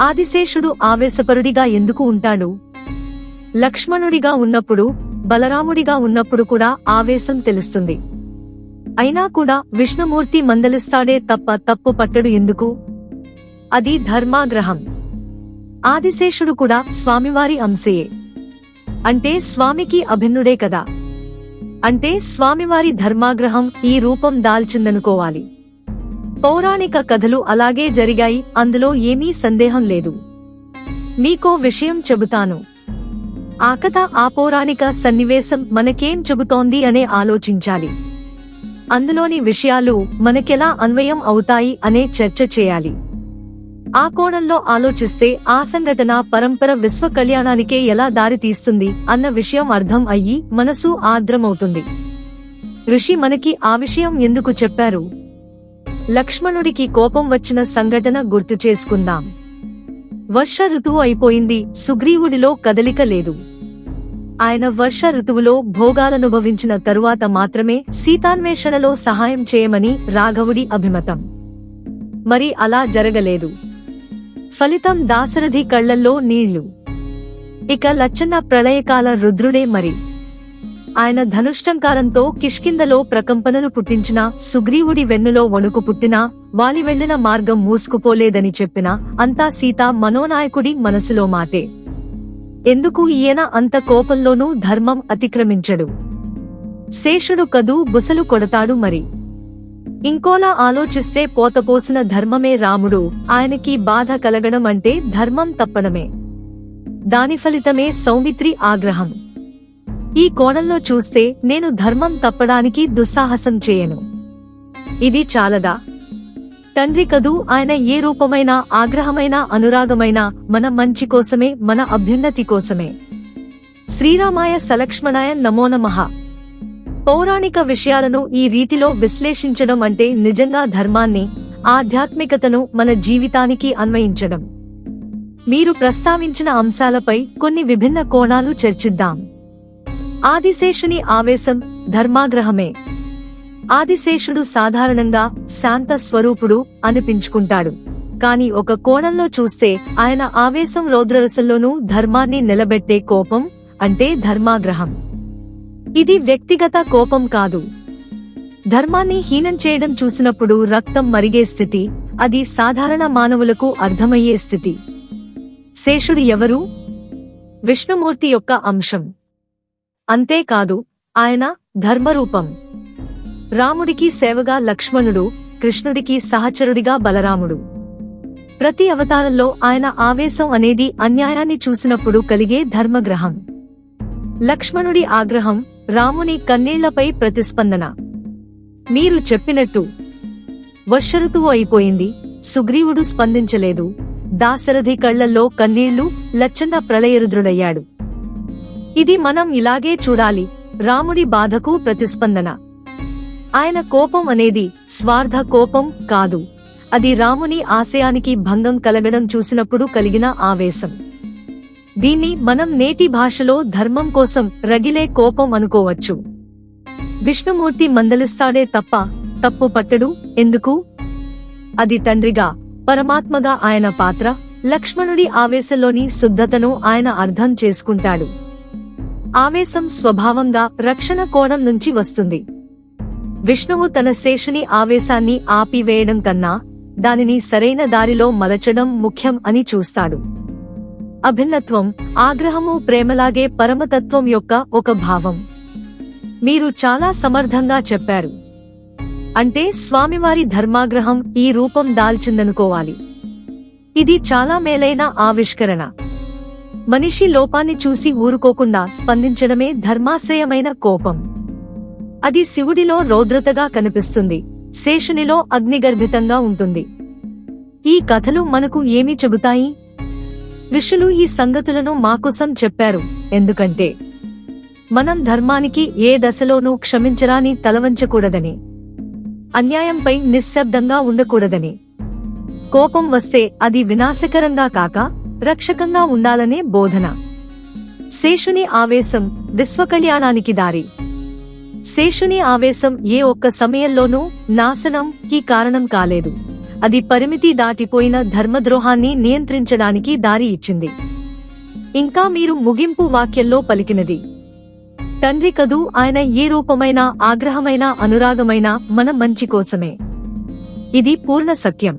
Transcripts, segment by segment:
ఆదిశేషుడు ఆవేశపరుడిగా ఎందుకు ఉంటాడు? లక్ష్మణుడిగా ఉన్నప్పుడు బలరాముడిగా ఉన్నప్పుడు కూడా ఆవేశం తెలుస్తుంది. అయినా కూడా విష్ణుమూర్తి మందలిస్తాడే తప్ప తప్పు పట్టడు ఎందుకు? అది ధర్మాగ్రహం. ఆదిశేషుడు కూడా స్వామివారి అంశయే. అంటే స్వామికి అభిన్నుడే కదా. అంటే స్వామివారి ధర్మాగ్రహం ఈ రూపం దాల్చిందనుకోవాలి. పౌరాణిక కథలు అలాగే జరిగాయి అందులో ఏమీ సందేహం లేదు. మీకో విషయం చెబుతాను. ఆ కథ ఆ పౌరాణిక సన్నివేశం మనకేం చెబుతోంది అనే ఆలోచించాలి. అందులోని విషయాలు మనకెలా అన్వయం అవుతాయి అనే చర్చ చేయాలి. ఆ కోణంలో ఆలోచిస్తే ఆ సంఘటన పరంపర విశ్వ కళ్యాణానికే ఎలా దారితీస్తుంది అన్న విషయం అర్థం అయ్యి మనసు ఆర్ద్రమవుతుంది. ఋషి మనకి ఆ విషయం ఎందుకు చెప్పారు? లక్ష్మణుడికి కోపం వచ్చిన సంఘటన గుర్తు చేసుకుందాం. వర్ష ఋతువు అయిపోయింది సుగ్రీవుడిలో కదలిక లేదు. ఆయన వర్ష ఋతువులో భోగాలనుభవించిన తరువాత మాత్రమే సీతాన్వేషణలో సహాయం చేయమని రాఘవుడి అభిమతం. మరి అలా జరగలేదు. ఫలితం దాశరథి కళ్ళల్లో నీళ్ళు. ఇక లచ్చన్న ప్రళయకాల రుద్రుడే మరి. ఆయన ధనుష్టంకారంతో కిష్కిందలో ప్రకంపనలు పుట్టించిన సుగ్రీవుడి వెన్నులో వణుకు పుట్టినా వాలి వెళ్ళిన మార్గం మూసుకుపోలేదని చెప్పినా అంతా సీత మనోనాయకుడి మనసులో మాటే. ఎందుకు ఈయన అంత కోపంలోనూ ధర్మం అతిక్రమించడు? శేషుడు కదూ బుసలు కొడతాడు మరి. ఇంకోలా ఆలోచిస్తే పోతపోసిన ధర్మమే రాముడు ఆయనకి బాధ కలగడం అంటే ధర్మం తప్పడమే. దాని ఫలితమే సౌమిత్రి ఆగ్రహం. ఈ కోణంలో చూస్తే నేను ధర్మం తప్పడానికి దుస్సాహసం చేయను. ఇది చాలదా? తండ్రి కదూ ఆయన ఏ రూపమైన ఆగ్రహమైన అనురాగమైన మన మంచి కోసమే మన అభ్యున్నతి కోసమే. శ్రీరామాయ సలక్ష్మణాయ నమో నమః. పౌరాణిక విషయాలను ఈ రీతిలో విశ్లేషించడం అంటే నిజంగా ధర్మాన్ని ఆధ్యాత్మికతను మన జీవితానికి అన్వయించడం. మీరు ప్రస్తావించిన అంశాలపై కొన్ని విభిన్న కోణాలు చర్చిద్దాం. ఆదిశేషుని ఆవేశం ధర్మాగ్రహమే. ఆదిశేషుడు సాధారణంగా శాంత స్వరూపుడు అనిపించుకుంటాడు. కాని ఒక కోణంలో చూస్తే ఆయన ఆవేశం రౌద్రరసంలోనూ ధర్మాన్ని నిలబెట్టే కోపం అంటే ధర్మాగ్రహం. ఇది వ్యక్తిగత కోపం కాదు. ధర్మాన్ని హీనం చేయడం చూసినప్పుడు రక్తం మరిగే స్థితి అది సాధారణ మానవులకు అర్థమయ్యే స్థితి. శేషుడు ఎవరు? విష్ణుమూర్తి యొక్క అంశం. అంతేకాదు ఆయన ధర్మరూపం. రాముడికి సేవగా లక్ష్మణుడు కృష్ణుడికి సహచరుడిగా బలరాముడు. ప్రతి అవతారంలో ఆయన ఆవేశం అనేది అన్యాయాన్ని చూసినప్పుడు కలిగే ధర్మగ్రహం. లక్ష్మణుడి ఆగ్రహం రాముని కన్నీళ్ళపై ప్రతిస్పందన. మీరు చెప్పినట్టు వర్షరుతువు అయిపోయింది సుగ్రీవుడు స్పందించలేదు దాశరథి కళ్ళల్లో కన్నీళ్ళు లచ్చన్న ప్రళయరుద్రుడయ్యాడు. ఇది మనం ఇలాగే చూడాలి. రాముడి బాధకు ప్రతిస్పందన. ఆయన కోపం అనేది స్వార్థ కోపం కాదు. అది రాముని ఆశయానికి భంగం కలగడం చూసినప్పుడు కలిగిన ఆవేశం. దీన్ని మనం నేటి భాషలో ధర్మం కోసం రగిలే కోపం అనుకోవచ్చు. విష్ణుమూర్తి మందలిస్తాడే తప్ప తప్పు పట్టడు. ఎందుకు? అది తండ్రిగా పరమాత్మగా ఆయన పాత్ర. లక్ష్మణుడి ఆవేశంలోని శుద్ధతను ఆయన అర్థం చేసుకుంటాడు. ఆవేశం స్వభావంగా రక్షణ కోణం నుంచి వస్తుంది. విష్ణువు తన శేషుని ఆవేశాన్ని ఆపివేయడం కన్నా దానిని సరైన దారిలో మలచడం ముఖ్యం అని చూస్తాడు. అభిన్నత్వం ఆగ్రహము ప్రేమలాగే పరమతత్వం యొక్క ఒక భావం. మీరు చాలా సమర్థంగా చెప్పారు. అంటే స్వామివారి ధర్మాగ్రహం ఈ రూపం దాల్చిందనుకోవాలి. ఇది చాలా మేలైన ఆవిష్కరణ. మనిషి లోపాన్ని చూసి ఊరుకోకుండా స్పందించడమే ధర్మాశ్రయమైన కోపం. అది శివుడిలో రౌద్రతగా కనిపిస్తుంది. శేషునిలో అగ్నిగర్భితంగా ఉంటుంది. ఈ కథలు మనకు ఏమి చెబుతాయి? ఋషులు ఈ సంగతులను మాకోసం చెప్పారు. ఎందుకంటే మనం ధర్మానికి ఏ దశలోనూ క్షమించరాని తలవంచకూడదని అన్యాయంపై నిశ్శబ్దంగా ఉండకూడదని. కోపం వస్తే అది వినాశకరంగా కాక రక్షకంగా ఉండాలనే బోధన. శేషుని ఆవేశం విశ్వకళ్యాణానికి దారి. శేషుని ఆవేశం ఏ ఒక్క సమయంలోనూ నాశనం కి కారణం కాలేదు. అది పరిమితి దాటిపోయిన ధర్మద్రోహాన్ని నియంత్రించడానికి దారి ఇచ్చింది. ఇంకా మీరు ముగింపు వాక్యంలో పలికినది. తండ్రి కదూ ఆయన ఏ రూపమైన ఆగ్రహమైన అనురాగమైన మన మంచి కోసమే. ఇది పూర్ణ సత్యం.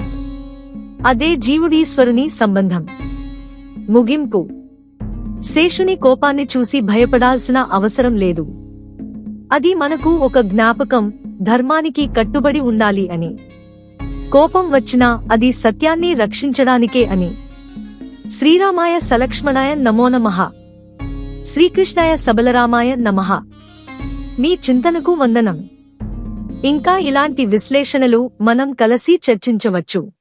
అదే జీవుడీశ్వరుని సంబంధం. ముగింపు. శేషుని కోపాన్ని చూసి భయపడాల్సిన అవసరం లేదు. అది మనకు ఒక జ్ఞాపకం ధర్మానికి కట్టుబడి ఉండాలి అని. కోపం వచ్చినా అది సత్యాన్ని రక్షించడానికే అని. శ్రీరామాయ సలక్ష్మణాయ నమో నమః. శ్రీకృష్ణాయ సబలరామాయ నమః. మీ చింతనకు వందనం. ఇంకా ఇలాంటి విశ్లేషణలు మనం కలిసి చర్చించవచ్చు.